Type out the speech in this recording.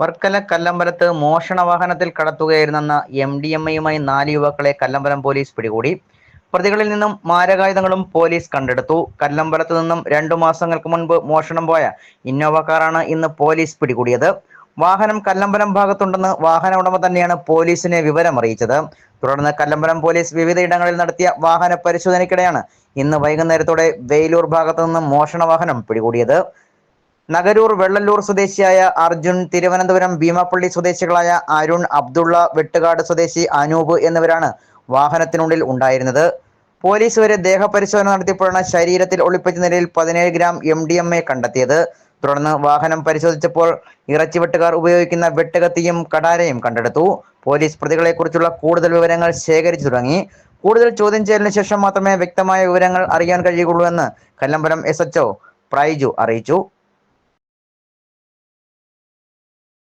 വർക്കല കല്ലമ്പലത്ത് മോഷണ വാഹനത്തിൽ കടത്തുകയായിരുന്നെന്ന എം ഡി എം എയുമായി നാല് യുവാക്കളെ കല്ലമ്പലം പോലീസ് പിടികൂടി. പ്രതികളിൽ നിന്നും മാരകായുധങ്ങളും പോലീസ് കണ്ടെടുത്തു. കല്ലമ്പലത്ത് നിന്നും രണ്ടു മാസങ്ങൾക്ക് മുൻപ് മോഷണം പോയ ഇന്നോവ കാറാണ് ഇന്ന് പോലീസ് പിടികൂടിയത്. വാഹനം കല്ലമ്പലം ഭാഗത്തുണ്ടെന്ന് വാഹന ഉടമ തന്നെയാണ് പോലീസിനെ വിവരം അറിയിച്ചത് തുടർന്ന് കല്ലമ്പലം പോലീസ് വിവിധയിടങ്ങളിൽ നടത്തിയ വാഹന പരിശോധനയ്ക്കിടെയാണ് ഇന്ന് വൈകുന്നേരത്തോടെ വെയിലൂർ ഭാഗത്തു നിന്നും മോഷണ വാഹനം പിടികൂടിയത്. നഗരൂർ വെള്ളല്ലൂർ സ്വദേശിയായ അർജുൻ തിരുവനന്തപുരം ഭീമാപ്പള്ളി സ്വദേശികളായ അരുൺ അബ്ദുള്ള വെട്ടുകാട് സ്വദേശി അനൂപ് എന്നിവരാണ് വാഹനത്തിനുള്ളിൽ ഉണ്ടായിരുന്നത്. പോലീസ് വരെ ദേഹപരിശോധന നടത്തിയപ്പോഴാണ് ശരീരത്തിൽ ഒളിപ്പിച്ച നിലയിൽ പതിനേഴ് gram M D M A കണ്ടെത്തിയത്. തുടർന്ന് വാഹനം പരിശോധിച്ചപ്പോൾ ഇറച്ചി വെട്ടുകാർ ഉപയോഗിക്കുന്ന വെട്ടുകത്തിയും കടാരയും കണ്ടെടുത്തു. പോലീസ് പ്രതികളെക്കുറിച്ചുള്ള കൂടുതൽ വിവരങ്ങൾ ശേഖരിച്ചു തുടങ്ങി. കൂടുതൽ ചോദ്യം ചെയ്യലിന് ശേഷം മാത്രമേ വ്യക്തമായ വിവരങ്ങൾ അറിയാൻ കഴിയുകയുള്ളൂ എന്ന് കല്ലമ്പലം എസ് എച്ച്ഒ പ്രൈജു അറിയിച്ചു.